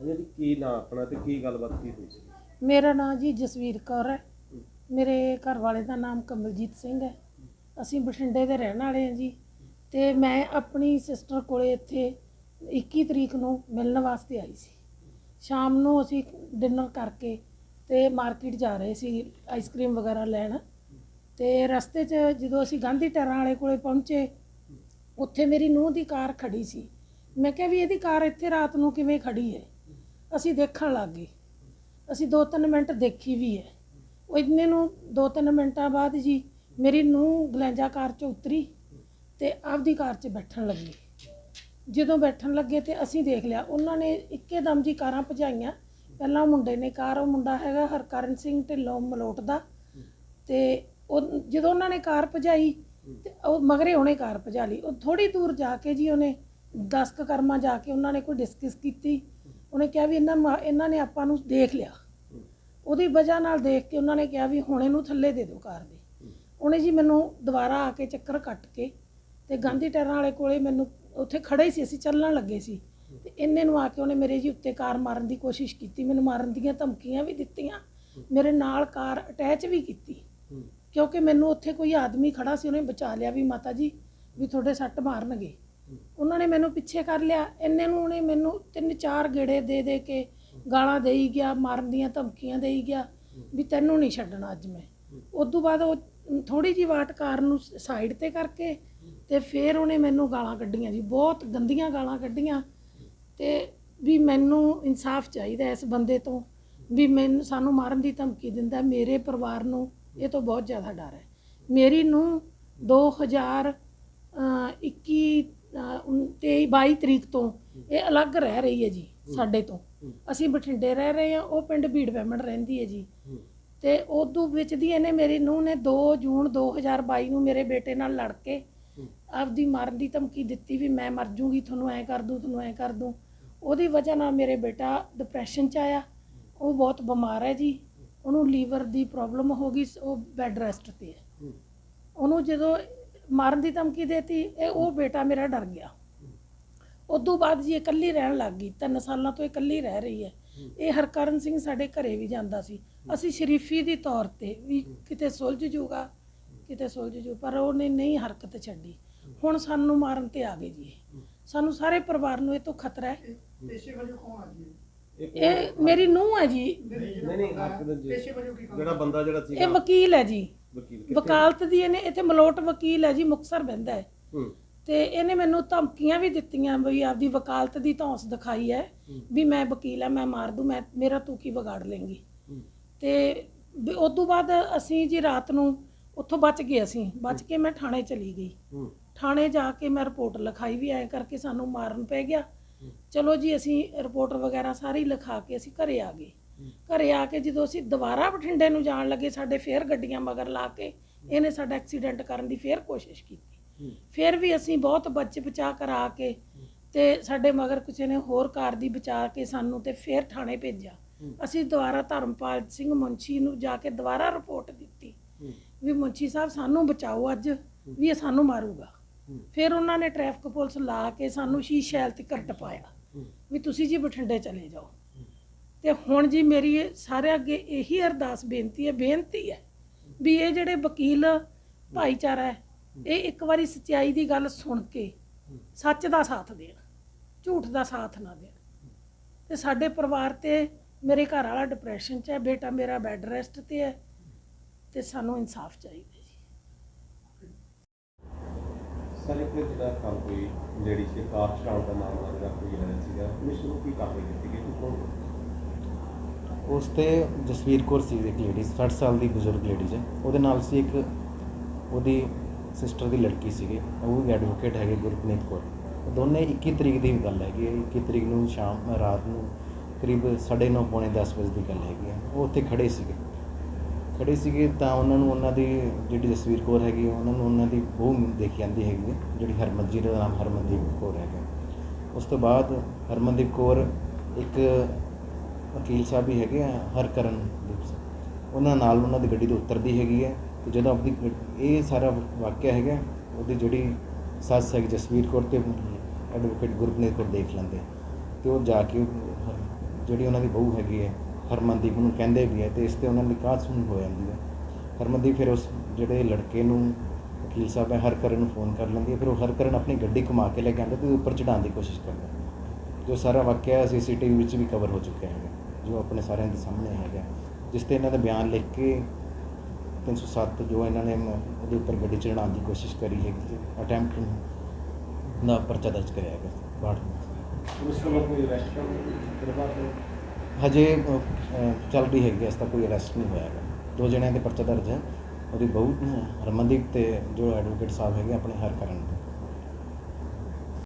ਹਾਂਜੀ ਕੀ ਨਾਂ ਆਪਣਾ ਤੇ ਕੀ ਗੱਲਬਾਤ ਕੀ ਹੋਈ ਸੀ? ਮੇਰਾ ਨਾਮ ਜੀ ਜਸਵੀਰ ਕੌਰ ਹੈ। ਮੇਰੇ ਘਰ ਵਾਲੇ ਦਾ ਨਾਮ ਕਮਲਜੀਤ ਸਿੰਘ ਹੈ। ਅਸੀਂ ਬਠਿੰਡੇ ਦੇ ਰਹਿਣ ਵਾਲੇ ਹਾਂ ਜੀ। ਤੇ ਮੈਂ ਆਪਣੀ ਸਿਸਟਰ ਕੋਲੇ ਇੱਥੇ 21 ਤਰੀਕ ਨੂੰ ਮਿਲਣ ਵਾਸਤੇ ਆਈ ਸੀ। ਸ਼ਾਮ ਨੂੰ ਅਸੀਂ ਡਿਨਰ ਕਰਕੇ ਤੇ ਮਾਰਕੀਟ ਜਾ ਰਹੇ ਸੀ ਆਈਸਕ੍ਰੀਮ ਵਗੈਰਾ ਲੈਣ। ਤੇ ਰਸਤੇ 'ਚ ਜਦੋਂ ਅਸੀਂ ਗਾਂਧੀ ਟਰਾਂ ਵਾਲੇ ਕੋਲੇ ਪਹੁੰਚੇ ਉੱਥੇ ਮੇਰੀ ਨੂੰਹ ਦੀ ਕਾਰ ਖੜੀ ਸੀ। ਮੈਂ ਕਿਹਾ ਵੀ ਇਹਦੀ ਕਾਰ ਇੱਥੇ ਰਾਤ ਨੂੰ ਕਿਵੇਂ ਖੜੀ ਹੈ? ਅਸੀਂ ਦੇਖਣ ਲੱਗ ਗਏ। ਅਸੀਂ 2-3 ਮਿੰਟ ਦੇਖੀ ਵੀ ਹੈ। ਉਹ ਇੰਨੇ ਨੂੰ 2-3 ਮਿੰਟਾਂ ਬਾਅਦ ਜੀ ਮੇਰੀ ਨੂੰਹ ਗਲੈਂਜਾ ਕਾਰ 'ਚ ਉਤਰੀ ਤੇ ਆਪਦੀ ਕਾਰ 'ਚ ਬੈਠਣ ਲੱਗੀ। ਜਦੋਂ ਬੈਠਣ ਲੱਗੇ ਤੇ ਅਸੀਂ ਦੇਖ ਲਿਆ, ਉਹਨਾਂ ਨੇ ਇੱਕੇ ਦਮ ਜੀ ਕਾਰਾਂ ਭਜਾਈਆਂ। ਪਹਿਲਾਂ ਉਹ ਮੁੰਡੇ ਨੇ ਕਾਰ, ਉਹ ਮੁੰਡਾ ਹੈਗਾ ਹਰਕਰਨ ਸਿੰਘ ਢਿੱਲੋਂ ਮਲੋਟ ਦਾ। ਤੇ ਉਹ ਜਦੋਂ ਉਹਨਾਂ ਨੇ ਕਾਰ ਭਜਾਈ ਤੇ ਉਹ ਮਗਰੇ ਉਹਨੇ ਕਾਰ ਭਜਾ ਲਈ। ਉਹ ਥੋੜੀ ਦੂਰ ਜਾ ਕੇ ਜੀ ਉਹਨੇ 10 ਕੁ ਕਰਮਾਂ ਜਾ ਕੇ ਉਹਨਾਂ ਨੇ ਕੋਈ ਡਿਸਕਸ ਕੀਤੀ। ਉਹਨੇ ਕਿਹਾ ਵੀ ਇਹਨਾਂ ਮਾ- ਇਹਨਾਂ ਨੇ ਆਪਾਂ ਨੂੰ ਦੇਖ ਲਿਆ। ਉਹਦੀ ਵਜ੍ਹਾ ਨਾਲ ਦੇਖ ਕੇ ਉਹਨਾਂ ਨੇ ਕਿਹਾ ਵੀ ਹੁਣ ਇਹਨੂੰ ਥੱਲੇ ਦੇ ਦਿਓ ਕਾਰ ਦੇ। ਉਹਨੇ ਜੀ ਮੈਨੂੰ ਦੁਬਾਰਾ ਆ ਕੇ ਚੱਕਰ ਕੱਟ ਕੇ ਤੇ ਗਾਂਧੀ ਟੈਰਾਂ ਵਾਲੇ ਕੋਲੇ ਮੈਨੂੰ ਉੱਥੇ ਖੜੇ ਹੀ ਸੀ, ਅਸੀਂ ਚੱਲਣ ਲੱਗੇ ਸੀ। ਤੇ ਇੰਨੇ ਨੂੰ ਆ ਕੇ ਉਹਨੇ ਮੇਰੇ ਜੀ ਉੱਤੇ ਕਾਰ ਮਾਰਨ ਦੀ ਕੋਸ਼ਿਸ਼ ਕੀਤੀ, ਮੈਨੂੰ ਮਾਰਨ ਦੀਆਂ ਧਮਕੀਆਂ ਵੀ ਦਿੱਤੀਆਂ। ਮੇਰੇ ਨਾਲ ਕਾਰ ਅਟੈਚ ਵੀ ਕੀਤੀ। ਕਿਉਂਕਿ ਮੈਨੂੰ ਉੱਥੇ ਕੋਈ ਆਦਮੀ ਖੜਾ ਸੀ, ਉਹਨੇ ਬਚਾ ਲਿਆ ਵੀ ਮਾਤਾ ਜੀ, ਵੀ ਤੁਹਾਡੇ ਸੱਟ ਮਾਰਨਗੇ। ਉਹਨਾਂ ਨੇ ਮੈਨੂੰ ਪਿੱਛੇ ਕਰ ਲਿਆ। ਇੰਨੇ ਨੂੰ ਉਹਨੇ ਮੈਨੂੰ ਤਿੰਨ ਚਾਰ ਗੇੜੇ ਦੇ ਦੇ ਕੇ ਗਾਲਾਂ ਦੇਈ ਗਿਆ, ਮਾਰਨ ਦੀਆਂ ਧਮਕੀਆਂ ਦੇਈ ਗਿਆ ਵੀ ਤੈਨੂੰ ਨਹੀਂ ਛੱਡਣਾ ਅੱਜ ਮੈਂ। ਉਸ ਤੋਂ ਬਾਅਦ ਉਹ ਥੋੜੀ ਜਿਹੀ ਵਾਟ ਕਾਰ ਨੂੰ ਸਾਈਡ ਤੇ ਕਰਕੇ ਤੇ ਫਿਰ ਉਹਨੇ ਮੈਨੂੰ ਗਾਲਾਂ ਕੱਢੀਆਂ ਜੀ। ਬਹੁਤ ਗੰਦੀਆਂ ਗਾਲਾਂ ਕੱਢੀਆਂ ਤੇ ਵੀ ਮੈਨੂੰ ਇਨਸਾਫ ਚਾਹੀਦਾ ਇਸ ਬੰਦੇ ਤੋਂ ਵੀ ਮੈਨੂੰ, ਸਾਨੂੰ ਮਾਰਨ ਦੀ ਧਮਕੀ ਦਿੰਦਾ ਮੇਰੇ ਪਰਿਵਾਰ ਨੂੰ ਇਹ ਤੋਂ ਬਹੁਤ ਜ਼ਿਆਦਾ ਡਰ ਹੈ। ਮੇਰੀ ਨੂੰ 2000 ਅਹ 21 23 22 ਤਰੀਕ ਤੋਂ ਇਹ ਅਲੱਗ ਰਹਿ ਰਹੀ ਹੈ ਜੀ ਸਾਡੇ ਤੋਂ। ਅਸੀਂ ਬਠਿੰਡੇ ਰਹਿ ਰਹੇ ਹਾਂ ਉਹ ਪਿੰਡ ਭੀੜ ਪੈਮਣ ਰਹਿੰਦੀ ਹੈ ਜੀ। ਤੇ ਉਦੋਂ ਵਿੱਚ ਦੀ ਇਹਨੇ ਮੇਰੀ ਨੂੰਹ ਨੇ 2 ਜੂਨ 2022 ਨੂੰ ਮੇਰੇ ਬੇਟੇ ਨਾਲ ਲੜ ਕੇ ਆਪਦੀ ਮਾਰਨ ਦੀ ਧਮਕੀ ਦਿੱਤੀ ਵੀ ਮੈਂ ਮਰ ਜੂੰਗੀ ਤੁਹਾਨੂੰ ਐ ਕਰ ਦੂੰ ਤੁਹਾਨੂੰ ਐ ਕਰ ਦੂੰ। ਉਹਦੀ ਵਜ੍ਹਾ ਨਾਲ ਮੇਰੇ ਬੇਟਾ ਡਿਪਰੈਸ਼ਨ ਚ ਆਇਆ। ਉਹ ਬਹੁਤ ਬਿਮਾਰ ਹੈ ਜੀ। ਉਹਨੂੰ ਲੀਵਰ ਦੀ ਪ੍ਰੋਬਲਮ ਹੋ ਗਈ ਉਹ ਬੈੱਡ ਰੈਸਟ ਤੇ ਹੈ। ਉਹਨੂੰ ਜਦੋਂ ਮਾਰਨ ਦੀ ਧਮਕੀ ਦੇਤੀ ਇਹ ਉਹ ਬੇਟਾ ਮੇਰਾ ਡਰ ਗਿਆ। ਉਦੋਂ ਬਾਅਦ ਜੀ ਇਹ ਇਕੱਲੀ ਰਹਿਣ ਲੱਗ ਗਈ ਤਿੰਨ ਸਾਲਾਂ ਤੋਂ ਇਹ ਇਕੱਲੀ ਰਹਿ ਰਹੀ ਹੈ। ਇਹ ਹਰਕਰਨ ਸਿੰਘ ਸਾਡੇ ਘਰੇ ਵੀ ਜਾਂਦਾ ਸੀ। ਅਸੀਂ ਸ਼ਰੀਫੀ ਦੀ ਤੌਰ ਤੇ ਵੀ ਕਿਤੇ ਸੁਲਝ ਜੂਗਾ ਕਿਤੇ ਸੁਲਝ ਜੂ ਪਰ ਉਹਨੇ ਨਹੀਂ ਹਰਕਤ ਛੱਡੀ। ਹੁਣ ਸਾਨੂੰ ਮਾਰਨ ਤੇ ਆ ਗਏ ਜੀ ਇਹ। ਸਾਨੂੰ ਸਾਰੇ ਪਰਿਵਾਰ ਨੂੰ ਇਹ ਤੋਂ ਖਤਰਾ ਹੈ। ਪੇਸ਼ੇ ਵਜੋਂ ਕੌਣ ਆ ਜੀ? ਇਹ ਮੇਰੀ ਨੂੰਹ ਹੈ ਜੀ। ਨਹੀਂ ਨਹੀਂ ਦੇ ਜੀ। ਪੇਸ਼ੇ ਵਜੋਂ ਕੀ ਕੰਮ ਜਿਹੜਾ ਬੰਦਾ ਜਿਹੜਾ ਇਹ ਸੀਗਾ। ਵਕੀਲ ਹੈ ਜੀ। ਵਕੀਲ ਕਿੱਥੇ? ਵਕਾਲਤ ਦੀ ਇਹਨੇ ਇੱਥੇ ਮਲੋਟ ਵਕੀਲ ਹੈ ਜੀ ਮੁਕਸਰ ਬਹਿੰਦਾ ਹੈ। ਹੂੰ। ਤੇ ਇਹਨੇ ਮੈਨੂੰ ਧਮਕੀਆਂ ਵੀ ਦਿੱਤੀਆਂ ਵੀ ਆਪਦੀ ਵਕਾਲਤ ਦੀ ਧੌਂਸ ਦਿਖਾਈ ਹੈ ਵੀ ਮੈਂ ਵਕੀਲ ਆ ਮੈਂ ਮਾਰ ਦੂੰ ਮੈਂ ਮੇਰਾ ਤੂੰ ਕੀ ਵਿਗਾੜ ਲੇਂਗੀ ਹੂੰ। ਤੇ ਉਸ ਤੋਂ ਬਾਅਦ ਅਸੀਂ ਜੀ ਰਾਤ ਨੂੰ ਉੱਥੋਂ ਬਚ ਗਏ ਅਸੀਂ ਬਚ ਕੇ ਮੈਂ ਥਾਣੇ ਚਲੀ ਗਈ। ਹੂੰ। ਥਾਣੇ ਜਾ ਕੇ ਮੈਂ ਰਿਪੋਰਟ ਲਿਖਾਈ ਵੀ ਐਂ ਕਰਕੇ ਸਾਨੂੰ ਮਾਰਨ ਪੈ ਗਿਆ। ਚਲੋ ਜੀ ਅਸੀਂ ਰਿਪੋਰਟ ਵਗੈਰਾ ਸਾਰੀ ਲਿਖਾ ਕੇ ਅਸੀਂ ਘਰੇ ਆ ਗਏ। ਘਰੇ ਆ ਕੇ ਜਦੋਂ ਅਸੀਂ ਦੁਬਾਰਾ ਬਠਿੰਡੇ ਨੂੰ ਜਾਣ ਲੱਗੇ ਸਾਡੇ ਫੇਰ ਗੱਡੀਆਂ ਮਗਰ ਲਾ ਕੇ ਇਹਨੇ ਸਾਡਾ ਐਕਸੀਡੈਂਟ ਕਰਨ ਦੀ ਫੇਰ ਕੋਸ਼ਿਸ਼ ਕੀਤੀ। ਫਿਰ ਵੀ ਅਸੀਂ ਬਹੁਤ ਬਚ ਬਚਾ ਕਰਾ ਕੇ ਤੇ ਸਾਡੇ ਮਗਰ ਕਿਸੇ ਨੇ ਹੋਰ ਕਾਰ ਦੀ ਬਚਾ ਕੇ ਸਾਨੂੰ ਤੇ ਫਿਰ ਥਾਣੇ ਭੇਜਿਆ। ਅਸੀਂ ਦੁਬਾਰਾ ਧਰਮਪਾਲ ਸਿੰਘ ਮੁੰਸ਼ੀ ਨੂੰ ਜਾ ਕੇ ਦੁਬਾਰਾ ਰਿਪੋਰਟ ਦਿੱਤੀ ਵੀ ਮੁੰਸ਼ੀ ਸਾਹਿਬ ਸਾਨੂੰ ਬਚਾਓ ਅੱਜ ਵੀ ਇਹ ਸਾਨੂੰ ਮਾਰੂਗਾ। ਫਿਰ ਉਹਨਾਂ ਨੇ ਟ੍ਰੈਫਿਕ ਪੁਲਿਸ ਲਾ ਕੇ ਸਾਨੂੰ ਸ਼ੀਸ਼ੈਲ ਤੇ ਘੱਟ ਪਾਇਆ। ਵੀ ਤੁਸੀਂ ਜੀ ਬਠਿੰਡੇ ਚਲੇ ਜਾਓ। ਤੇ ਹੁਣ ਜੀ ਮੇਰੀ ਇਹ ਸਾਰੇ ਅੱਗੇ ਇਹੀ ਅਰਦਾਸ, ਬੇਨਤੀ ਹੈ ਬੇਨਤੀ ਹੈ ਵੀ ਇਹ ਜਿਹੜੇ ਵਕੀਲ ਭਾਈਚਾਰਾ ਹੈ, ਇਹ ਇੱਕ ਵਾਰੀ ਸੱਚਾਈ ਦੀ ਗੱਲ ਸੁਣ ਕੇ ਸੱਚ ਦਾ ਸਾਥ ਦੇਣ, ਝੂਠ ਦਾ ਸਾਥ ਨਾ ਦੇਣ। ਤੇ ਸਾਡੇ ਪਰਿਵਾਰ ਤੇ ਮੇਰੇ ਘਰ ਵਾਲਾ ਡਿਪਰੈਸ਼ਨ 'ਚ ਹੈ, ਬੇਟਾ ਮੇਰਾ ਬੈੱਡ ਰੈਸਟ ਤੇ ਹੈ ਤੇ ਸਾਨੂੰ ਇਨਸਾਫ ਚਾਹੀਦਾ ਜੀ। ਸਰ, ਇੱਕ ਜਿਹੜਾ ਕੰਮ ਕੋਈ ਲੇਡੀ ਸੀ ਕਾਰ ਚਲਾਉਣ ਦਾ ਮਾਮਲਾ ਜਿਹੜਾ ਕੋਈ ਆਇਆ ਸੀਗਾ, ਉਸ ਨੂੰ ਕੀ ਕਾਰਵਾਈ ਕੀਤੀ ਗਈ? ਕਿ ਉਸ ਤੇ ਜਸਵੀਰ ਕੌਰ ਸੀ ਇੱਕ ਲੇਡੀ 60 ਸਾਲ ਦੀ ਬਜ਼ੁਰਗ ਲੇਡੀ ਹੈ ਉਹਦੇ ਨਾਲ ਸੀ ਇੱਕ ਉਹਦੀ ਸਿਸਟਰ ਦੀ ਲੜਕੀ ਸੀਗੀ ਉਹ ਵੀ ਐਡਵੋਕੇਟ ਹੈਗੇ ਗੁਰਪ੍ਰੀਤ ਕੌਰ। ਦੋਨੇ 21 ਤਰੀਕ ਦੀ ਗੱਲ ਹੈਗੀ ਹੈ 21 ਤਰੀਕ ਨੂੰ ਸ਼ਾਮ ਰਾਤ ਨੂੰ ਕਰੀਬ 9:30 ਪੌਣੇ 10 ਵਜੇ ਦੀ ਗੱਲ ਹੈਗੀ ਹੈ। ਉਹ ਉੱਥੇ ਖੜੇ ਸੀਗੇ। ਖੜੇ ਸੀਗੇ ਤਾਂ ਉਹਨਾਂ ਨੂੰ ਉਹਨਾਂ ਦੀ ਜਿਹੜੀ ਜਸਵੀਰ ਕੌਰ ਹੈਗੀ ਉਹਨਾਂ ਨੂੰ ਉਹਨਾਂ ਦੀ ਬਹੂ ਦੇਖੀ ਜਾਂਦੀ ਹੈਗੀ ਹੈ, ਜਿਹੜੀ ਹਰਮਨਜੀਤ ਦਾ ਨਾਮ ਹਰਮਨਦੀਪ ਕੌਰ ਹੈਗਾ। ਉਸ ਤੋਂ ਬਾਅਦ ਹਰਮਨਦੀਪ ਕੌਰ ਇੱਕ ਵਕੀਲ ਸਾਹਿਬ ਵੀ ਹੈਗੇ ਆ, ਹਰਕਰਨ ਦੀਪ ਸਿੰਘ। ਉਹਨਾਂ ਨਾਲ ਉਹਨਾਂ ਦੀ ਗੱਡੀ ਤੋਂ ਉਤਰਦੀ ਹੈਗੀ ਹੈ ਤੇ ਜਦੋਂ ਆਪਣੀ ਗੱਡ- ਇਹ ਸਾਰਾ ਵਾਕਿਆ ਹੈਗਾ, ਉਹਦੀ ਜਿਹੜੀ ਸੱਸ ਹੈਗੀ ਜਸਵੀਰ ਕੌਰ ਤੇ ਐਡਵੋਕੇਟ ਗੁਰਪ੍ਰੀਤ ਕੌਰ ਦੇਖ ਲੈਂਦੇ। ਤੇ ਉਹ ਜਾ ਕੇ, ਜਿਹੜੀ ਉਹਨਾਂ ਦੀ ਬਹੂ ਹੈਗੀ ਹੈ, ਹਰਮਨਦੀਪ ਨੂੰ ਕਹਿੰਦੇ ਵੀ ਹੈ ਤੇ ਇਸ ਤੇ ਉਹਨਾਂ ਦੀ ਕਾਹ ਸੁਣ ਹੋ ਜਾਂਦੀ ਹੈ। ਹਰਮਨਦੀਪ ਫਿਰ ਉਸ ਜਿਹੜੇ ਲੜਕੇ ਨੂੰ ਵਕੀਲ ਸਾਹਿਬ ਹੈ, ਹਰਕਰਨ ਨੂੰ ਫੋਨ ਕਰ ਲੈਂਦੀ ਹੈ, ਫਿਰ ਉਹ ਹਰਕਰਨ ਆਪਣੀ ਗੱਡੀ ਘੁਮਾ ਕੇ ਲੈ ਕੇ ਆਉਂਦਾ ਤੇ ਉੱਪਰ ਚੜਾਉਣ ਦੀ ਕੋਸ਼ਿਸ਼ ਕਰਦਾ। ਜੋ ਸਾਰਾ ਵਾਕਿਆ ਸੀਸੀਟੀਵੀ ਵਿੱਚ ਵੀ ਕਵਰ ਹੋ ਚੁੱਕਿਆ ਹੈਗਾ। ਜੋ ਆਪਣੇ ਸਾਰਿਆਂ ਦੇ ਸਾਹਮਣੇ ਹੈਗਾ। ਜਿਸ ਤੇ ਇਹਨਾਂ ਦਾ ਬਿਆਨ ਲਿਖ ਕੇ 307 ਜੋ ਇਹਨਾਂ ਨੇ ਉਹਦੇ ਉੱਪਰ ਗੱਡੀ ਚੜਾਉਣ ਦੀ ਕੋਸ਼ਿਸ਼ ਕਰੀ ਹੈਗੀ ਅਟੈਂਪਟ ਦਾ ਪਰਚਾ ਦਰਜ ਕਰਿਆ ਹੈਗਾ। ਬਾੜ ਉਸ ਤੋਂ ਬਾਅਦ ਕੋਈ ਅਰੈਸਟ ਕਰਵਾ ਕੇ ਹਜੇ ਚੱਲ ਰਹੀ ਹੈਗੀ ਇਸ ਦਾ ਕੋਈ ਅਰੈਸਟ ਨਹੀਂ ਹੋਇਆ ਹੈਗਾ। ਦੋ ਜਣਿਆਂ ਦੇ ਪਰਚਾ ਦਰਜ ਹੈ ਉਹਦੀ ਬਹੂ ਅ, ਹਰਮਨਦੀਪ ਤੇ ਜੋ ਐਡਵੋਕੇਟ ਸਾਹਿਬ ਹੈਗੇ ਆਪਣੇ ਹਰ ਕਰਨ ਦੇ